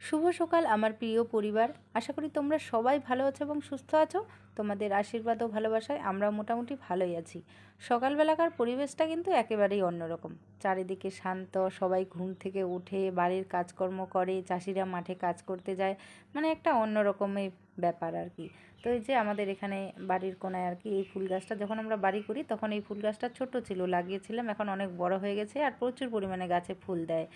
শুভ সকাল আমার প্রিয় পরিবার। আশা করি তোমরা সবাই ভালো আছো এবং সুস্থ আছো। তোমাদের আশীর্বাদ ও ভালোবাসায় আমরা মোটামুটি ভালোই আছি। সকালবেলাকার পরিবেশটা কিন্তু একেবারেই অন্যরকম। চারিদিকে শান্ত, সবাই ঘুম থেকে উঠে, বাড়ির কাজকর্ম করে, চাষিরা মাঠে কাজ করতে যায় মানে একটা অন্যরকমের ব্যাপার আর কি। তো এই যে আমাদের এখানে বাড়ির কোনায় আর কি এই ফুল গাছটা, যখন আমরা বাড়ি করি তখন এই ফুল গাছটা ছোট ছিল, লাগিয়েছিলাম, এখন অনেক বড় হয়ে গেছে আর প্রচুর পরিমাণে গাছে ফুল দেয়।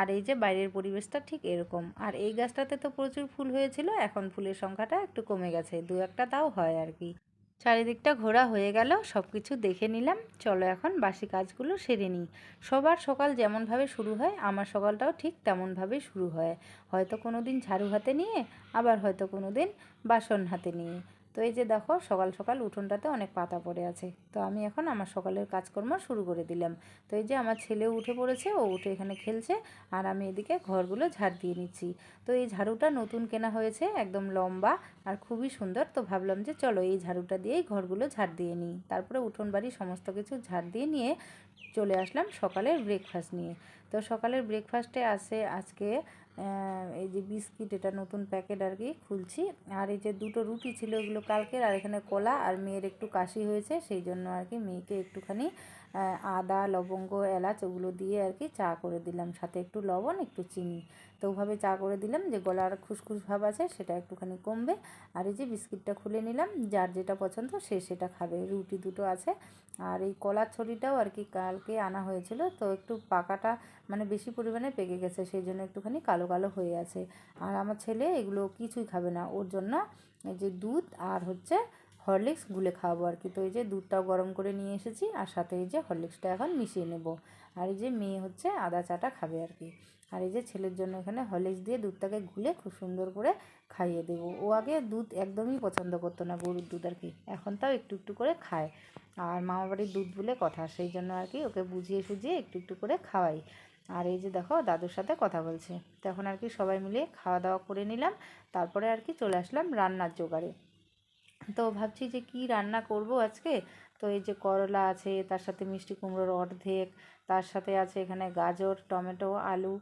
আর এই যে বাইরের পরিবেশটা ঠিক এরকম। আর এই গাছটাতে তো প্রচুর ফুল হয়েছিল, এখন ফুলের সংখ্যাটা একটু কমে গেছে, দু একটা তাও হয়। আর কি চারিদিকটা ঘোরা হয়ে গেল সব কিছু দেখে নিলাম। চলো এখন বাসি কাজগুলো সেরে নিই। সবার সকাল যেমনভাবে শুরু হয়, আমার সকালটাও ঠিক তেমনভাবে শুরু হয়। হয়তো কোনো দিন ঝাড়ু হাতে নিয়ে, আবার হয়তো কোনো দিন বাসন হাতে নিয়ে। তো এই যে দেখো, সকাল সকাল উঠোনটাতে অনেক পাতা পড়ে আছে। তো আমি এখন আমার সকালের কাজকর্ম শুরু করে দিলাম। তো এই যে আমার ছেলেও উঠে পড়েছে, ও উঠে এখানে খেলছে আর আমি এদিকে ঘরগুলো ঝাড় দিয়ে নিচ্ছি। তো এই ঝাড়ুটা নতুন কেনা হয়েছে, একদম লম্বা আর খুবই সুন্দর। তো ভাবলাম যে চলো এই ঝাড়ুটা দিয়েই ঘরগুলো ঝাড় দিয়ে নিই। তারপরে উঠোন বাড়ি সমস্ত কিছু ঝাড় দিয়ে নিয়ে চলে আসলাম সকালের ব্রেকফাস্ট নিয়ে। তো সকালের ব্রেকফাস্টে আছে আজকে এই যে বিস্কিট, এটা নতুন প্যাকেট আর কি খুলছি। আর এই যে দুটো রুটি ছিল ওগুলো কালকের, আর এখানে কলা আর মেয়ের একটু কাশি হয়েছে, সেই জন্য আর কি মেয়েকে একটুখানি আদা, লবঙ্গ, এলাচ ওগুলো দিয়ে আর কি চা করে দিলাম। সাথে একটু লবণ, একটু চিনি। তো ওভাবে চা করে দিলাম, যে গলার খুসখুস ভাব আছে সেটা একটুখানি কমবে। আর এই যে বিস্কিটটা খুলে নিলাম, যার যেটা পছন্দ সে সেটা খাবে। রুটি দুটো আছে আর এই কলার ছড়িটাও আর কি কালকে আনা হয়েছিল, তো একটু পাকাটা মানে বেশি পরিমাণে পেকে গেছে, সেই জন্য একটুখানি কালো কালো হয়ে আছে। আর আমার ছেলে এগুলো কিছুই খাবে না, ওর জন্য এই যে দুধ আর হচ্ছে হরলিক্স গুলে খাওয়াবো আর কি। তো এই যে দুধটাও গরম করে নিয়ে এসেছি, আর সাথে এই যে হরলিক্সটা এখন মিশিয়ে নেব। আর এই যে মেয়ে হচ্ছে আদা চাটা খাবে আর কি। আর এই যে ছেলের জন্য এখানে হরলিক্স দিয়ে দুধটাকে গুলে খুব সুন্দর করে খাইয়ে দেবো। ও আগে দুধ একদমই পছন্দ করতো না গরুর দুধ আর কি, এখন তাও একটু একটু করে খায়। আর মামা বাড়ির দুধ বলে কথা, সেই জন্য আর কি ওকে বুঝিয়ে সুঝিয়ে একটু একটু করে খাওয়াই। আর এই যে দেখো দাদুর সাথে কথা বলছে তখন আর কি সবাই মিলে খাওয়া দাওয়া করে নিলাম, তারপরে আর কি চলে আসলাম রান্নার জোগাড়ে। তো ভাবছি যে কি রান্না করব আজকে? তো এই যে করলা আছে, তার সাথে মিষ্টি কুমড়োর অর্ধেক তার সাথে আছে এখানে গাজর, টমেটো, আলু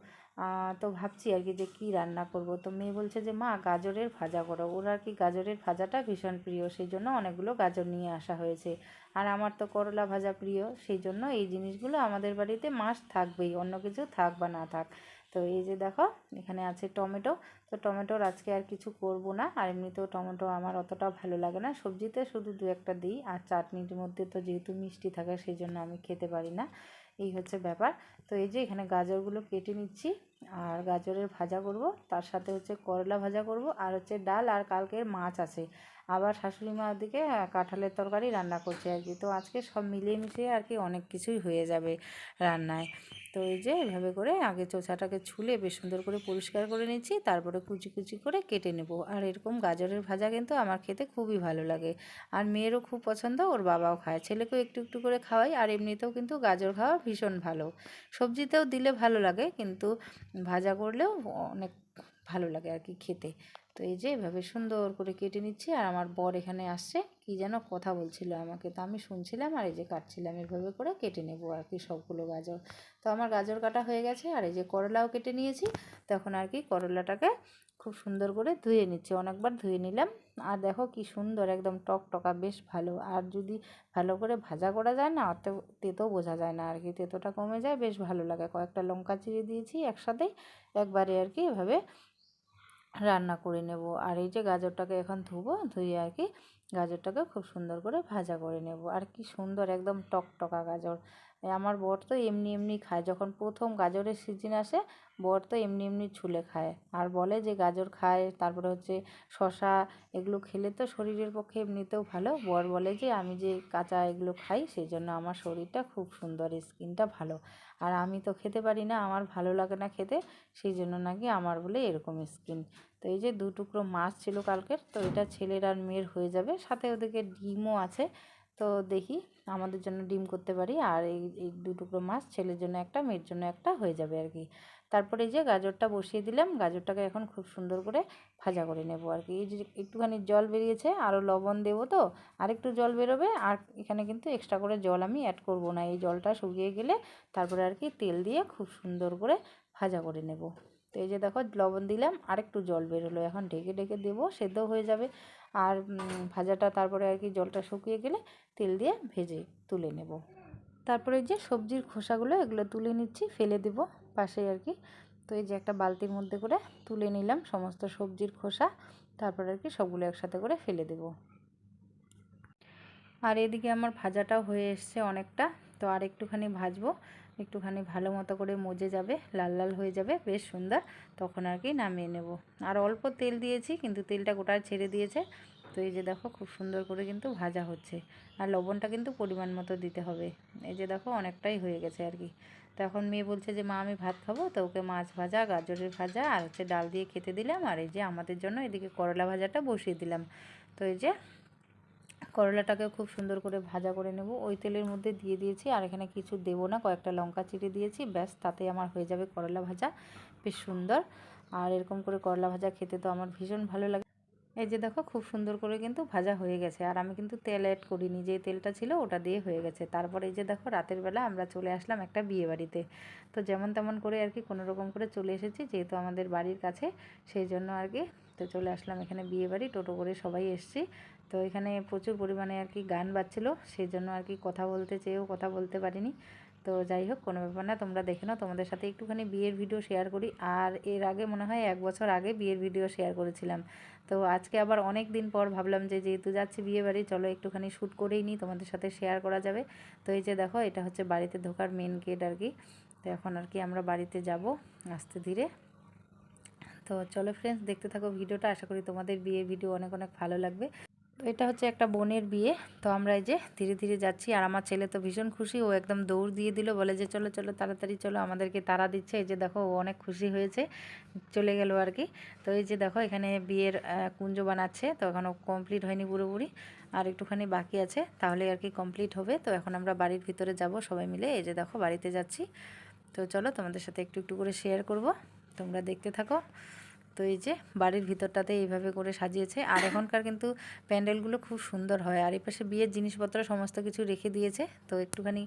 তো ভাবছি আর কি যে কী রান্না করব। তো মেয়ে বলছে যে, মা, গাজরের ভাজা করো। ওর আর কি গাজরের ভাজাটা ভীষণ প্রিয়, সেই জন্য অনেকগুলো গাজর নিয়ে আসা হয়েছে। আর আমার তো করলা ভাজা প্রিয়, সেই জন্য এই জিনিসগুলো আমাদের বাড়িতে মাছ থাকবেই, অন্য কিছু থাক বা না থাক। তো এই যে দেখো, এখানে আছে টমেটো। তো টমেটোর আজকে আর কিছু করব না, আর এমনিতেও টমেটো আমার অতটা ভালো লাগে না। সবজিতে শুধু দু একটা দিই, আর চাটনির মধ্যে তো যেহেতু মিষ্টি থাকে, সেই জন্য আমি খেতে পারি না। এই হচ্ছে ব্যাপার। তো এই যে এখানে গাজরগুলো কেটে নিচ্ছি। আর গাজরের ভাজা করব, তার সাথে হচ্ছে করলা ভাজা করব, আর হচ্ছে ডাল, আর কালকের মাছ আছে। আবার শাশুড়ি মা ওদিকে কাঁঠালের তরকারি রান্না করছে আর কি। তো আজকে সব মিলিয়ে মিশিয়ে আর কি অনেক কিছুই হয়ে যাবে রান্নায়। তো এই যে এভাবে করে আগে চোষাটাকে ছুলে বেশ সুন্দর করে পরিষ্কার করে নিচ্ছি, তারপরে কুচি কুচি করে কেটে নেব। আর এরকম গাজরের ভাজা কিন্তু আমার খেতে খুবই ভালো লাগে। আর মেয়েরও খুব পছন্দ, ওর বাবাও খায়। ছেলেকেও একটু একটু করে খাওয়াই, আর এমনিতেও কিন্তু গাজর খাওয়া ভীষণ ভালো। সবজিতেও দিলে ভালো লাগে, কিন্তু ভাজা করলেও অনেক ভালো লাগে আর কি খেতে। তো এই যে এভাবে সুন্দর করে কেটে নিচ্ছি আর আমার বর এখানে আসছে, কি যেন কথা বলছিল আমাকে। তো আমি শুনছিলাম আর এই যে কাটছিলাম, এভাবে করে কেটে নেব আর কি সবগুলো গাজর। তো আমার গাজর কাটা হয়ে গেছে আর এই যে করলাও কেটে নিয়েছি, তখন আর কি করলাটাকে খুব সুন্দর করে ধুয়ে নিচ্ছি। অনেকবার ধুয়ে নিলাম। আর দেখো কি সুন্দর একদম টক টকা, বেশ ভালো। আর যদি ভালো করে ভাজা করা যায় না অত তেতো বোঝা যায় না আর কি তেতোটা কমে যায়, বেশ ভালো লাগে। কয়েকটা লঙ্কা চিড়ে দিয়েছি একসাথে, একবারে আর কি এভাবে রান্না করে নেব। আর এই যে গাজরটাকে এখন ধুবো, ধুয়ে আর কি গাজরটাকে খুব সুন্দর করে ভাজা করে নেব। আর কি সুন্দর একদম টকটকা গাজর। আমার বর তো এমনি এমনি খায়। যখন প্রথম গাজরের সিজন আসে, বর তো এমনি এমনি ছুলে খায়। আর বলে যে গাজর খায়, তারপরে হচ্ছে শশা এগুলো খেলে তো শরীরের পক্ষে এমনিতেও ভালো। বর বলে যে, আমি যে কাঁচা এগুলো খাই সেই জন্য আমার শরীরটা খুব সুন্দর, স্কিনটা ভালো। আর আমি তো খেতে পারি না, আমার ভালো লাগে না খেতে সেই জন্য নাকি আমার বলে এরকম স্কিন তো এই যে দু টুকরো মাছ ছিল কালকের, তো এটা ছেলের আর মেয়ের হয়ে যাবে। সাথে ওদিকে ডিমও আছে। তো দেখি আমাদের জন্য ডিম করতে পারি। আর এই এই দু টুকরো মাছ ছেলের জন্য একটা, মেয়ের জন্য একটা হয়ে যাবে আর কি। তারপরে এই যে গাজরটা বসিয়ে দিলাম, গাজরটাকে এখন খুব সুন্দর করে ভাজা করে নেব আর কি। এই যে একটুখানি জল বেরিয়েছে আরও লবণ দেবো তো আর একটু জল বেরোবে। আর এখানে কিন্তু এক্সট্রা করে জল আমি অ্যাড করব না। এই জলটা শুকিয়ে গেলে তারপরে আর কি তেল দিয়ে খুব সুন্দর করে ভাজা করে নেব। তো এই যে দেখো লবণ দিলাম আর একটু জল বেরোলো। এখন ঢেকে ঢেকে দেবো সেদ্ধ হয়ে যাবে। আর ভাজাটা তারপরে আর কি জলটা শুকিয়ে গেলে তেল দিয়ে ভেজে তুলে নেব। তারপরে যে সবজির খোসাগুলো, এগুলো তুলে নিচ্ছি, ফেলে দেব পাশে আর কি। তো এই যে একটা বালতির মধ্যে করে তুলে নিলাম সমস্ত সবজির খোসা, তারপরে আর কি সবগুলো একসাথে করে ফেলে দেব। আর এদিকে আমার ভাজাটাও হয়ে এসছে অনেকটা, তো আর একটুখানি ভাজবো। একটুখানি ভালো মতো করে মজে যাবে, লাল লাল হয়ে যাবে, বেশ সুন্দর। তখন আর কি নামিয়ে নেব। আর অল্প তেল দিয়েছি, কিন্তু তেলটা গোটা ছেড়ে দিয়েছে। তো এই যে দেখো, খুব সুন্দর করে কিন্তু ভাজা হচ্ছে। আর লবণটা কিন্তু পরিমাণ মতো দিতে হবে। এই যে দেখো, অনেকটাই হয়ে গেছে আর কি। তো এখন মেয়ে বলছে যে, মা, আমি ভাত খাব? তো ওকে মাছ ভাজা, গাজরের ভাজা, আর হচ্ছে ডাল দিয়ে খেতে দিলাম। আর এই যে আমাদের জন্য এদিকে করলা ভাজাটা বসিয়ে দিলাম। তো এই যে করলাটাকে খুব সুন্দর করে ভাজা করে নেব। ওই তেলের মধ্যে দিয়ে দিয়েছি, আর এখানে কিছু দেবো না, কয়েকটা লঙ্কা চিড়ে দিয়েছি, ব্যাস তাতে আমার হয়ে যাবে করলা ভাজা। বেশ সুন্দর, আর এরকম করে করলা ভাজা খেতে তো আমার ভীষণ ভালো লাগে। এই যে দেখো, খুব সুন্দর করে কিন্তু ভাজা হয়ে গেছে, আর আমি কিন্তু তেল অ্যাড করিনি, যে তেলটা ছিল ওটা দিয়ে হয়ে গেছে। তারপরে এই যে দেখো, রাতের বেলা আমরা চলে আসলাম একটা বিয়ে বাড়িতে। তো যেমন তেমন করে আর কি কোনো রকম করে চলে এসেছি, যেহেতু আমাদের বাড়ির কাছে, সেই জন্য আর কি তো চলে আসলাম এখানে বিয়ে বাড়ি, টোটো করে সবাই এসছি। তো এখানে প্রচুর পরিমাণে আর কি গান বাজছিল সেই জন্য আর কি কথা বলতে চেয়েও কথা বলতে পারিনি। তো যাই হোক, কোনো ব্যাপার না, তোমরা দেখে নাও, তোমাদের সাথে একটুখানি বিয়ের ভিডিও শেয়ার করি। আর এর আগে মনে হয় এক বছর আগে বিয়ের ভিডিও শেয়ার করেছিলাম। তো আজকে আবার অনেক দিন পর ভাবলাম যে যেহেতু যাচ্ছি বিয়ে বাড়ি, চলো একটুখানি শ্যুট করেই নিই, তোমাদের সাথে শেয়ার করা যাবে। তো এই যে দেখো, এটা হচ্ছে বাড়িতে ঢোকার মেন গেট আর কি। তো এখন আর কি আমরা বাড়িতে যাব আস্তে ধীরে। তো চলো ফ্রেন্ডস দেখতে থাকো ভিডিওটা, আশা করি তোমাদের বিয়ের ভিডিও অনেক অনেক ভালো লাগবে। তো এটা হচ্ছে একটা বোনের বিয়ে। তো আমরা এই যে ধীরে ধীরে যাচ্ছি আর আমার ছেলে তো ভীষণ খুশি। ও একদম দৌড় দিয়ে দিল, বলে যে চলো চলো, তাড়াতাড়ি চলো, আমাদেরকে তারা দিচ্ছে। এই যে দেখো, ও অনেক খুশি হয়েছে, চলে গেল আর কি। তো এই যে দেখো, এখানে বিয়ের কুঞ্জ বানাচ্ছে। তো এখনও কমপ্লিট হয়নি পুরোপুরি, আর একটুখানি বাকি আছে তাহলে আর কি কমপ্লিট হবে। তো এখন আমরা বাড়ির ভিতরে যাব সবাই মিলে। এই যে দেখো, বাড়িতে যাচ্ছি। তো চলো, তোমাদের সাথে একটু একটু করে শেয়ার করব। তোমরা দেখতে থাকো। তো এই যে বাড়ির ভিতরটাতে এইভাবে করে সাজিয়েছে। আর এখনকার কিন্তু প্যান্ডেলগুলো খুব সুন্দর হয়। আর এই পাশে বিয়ের জিনিসপত্র সমস্ত কিছু রেখে দিয়েছে। তো একটুখানি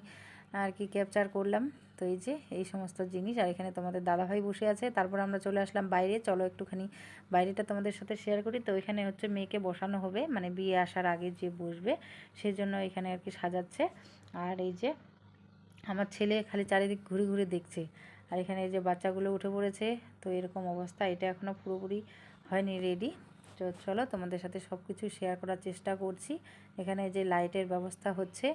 আর কি ক্যাপচার করলাম। তো এই যে এই সমস্ত জিনিস। আর এখানে তোমাদের দাদাভাই বসে আছে। তারপর আমরা চলে আসলাম বাইরে। চলো একটুখানি বাইরেটা তোমাদের সাথে শেয়ার করি। তো এখানে হচ্ছে মেয়েকে বসানো হবে। মানে বিয়ে আসার আগে যে বসবে সেই জন্য এখানে আর কি সাজাচ্ছে। আর এই যে আমার ছেলে খালি চারিদিক ঘুরে ঘুরে দেখছে। আর এখানে যে বাচ্চাগুলো উঠে পড়েছে তো এরকম অবস্থা এটা এখনও পুরোপুরি হয়নি রেডি তো চলো তোমাদের সাথে সব কিছু শেয়ার করার চেষ্টা করছি। এখানে যে লাইটের ব্যবস্থা হচ্ছে,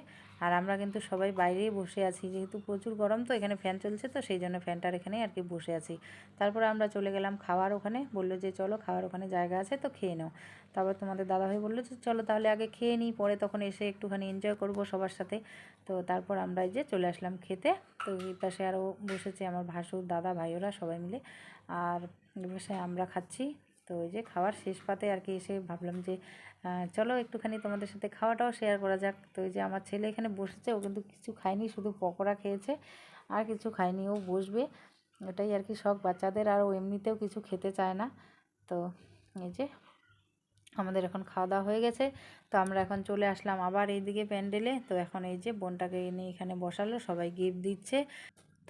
আর আমরা কিন্তু সবাই বাইরেই বসে আছি। যেহেতু প্রচুর গরম, তো এখানে ফ্যান চলছে তো, সেই জন্য ফ্যানটার এখানে আর কি বসে আছি। তারপরে আমরা চলে গেলাম খাওয়ার ওখানে। বলল যে, চলো, খাওয়ার ওখানে জায়গা আছে, তো খেয়ে নাও। তারপর তোমাদের দাদাভাই বলল যে, চলো তাহলে আগে খেয়ে নিই, পরে তখন এসে একটুখানি এনজয় করব সবার সাথে। তো তারপর আমরা এই যে চলে আসলাম খেতে। তো এই পাশে আরও বসেছে আমার ভাসুর, দাদা ভাইওরা সবাই মিলে। আর বসে আমরা খাচ্ছি তো ওই যে খাওয়ার শেষ পাতে আর কি এসে ভাবলাম যে চলো একটুখানি তোমাদের সাথে খাওয়াটাও শেয়ার করা যাক। তো ওই যে আমার ছেলে এখানে বসেছে, ও কিন্তু কিছু খায়নি, শুধু পকোড়া খেয়েছে আর কিছু খায়নি, ও বসবে। এটাই আর কি শখ বাচ্চাদের, আর ও এমনিতেও কিছু খেতে চায় না। তো এই যে আমাদের এখন খাওয়া দাওয়া হয়ে গেছে, তো আমরা এখন চলে আসলাম আবার এইদিকে প্যান্ডেলে। তো এখন এই যে বোনটাকে এনে এখানে বসালো, সবাই গিফট দিচ্ছে।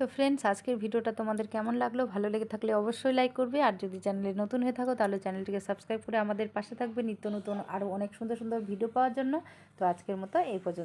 তো ফ্রেন্ডস আজকের ভিডিওটা তোমাদের কেমন লাগল? ভালো লেগে থাকলে অবশ্যই লাইক করবে। আর যদি চ্যানেলে নতুন হয়ে থাকো, তাহলে চ্যানেলটিকে সাবস্ক্রাইব করে আমাদের পাশে থাকবে। নিত্য নতুন আরও অনেক সুন্দর সুন্দর ভিডিও পাওয়ার জন্য। তো আজকের মতো এই পর্যন্ত।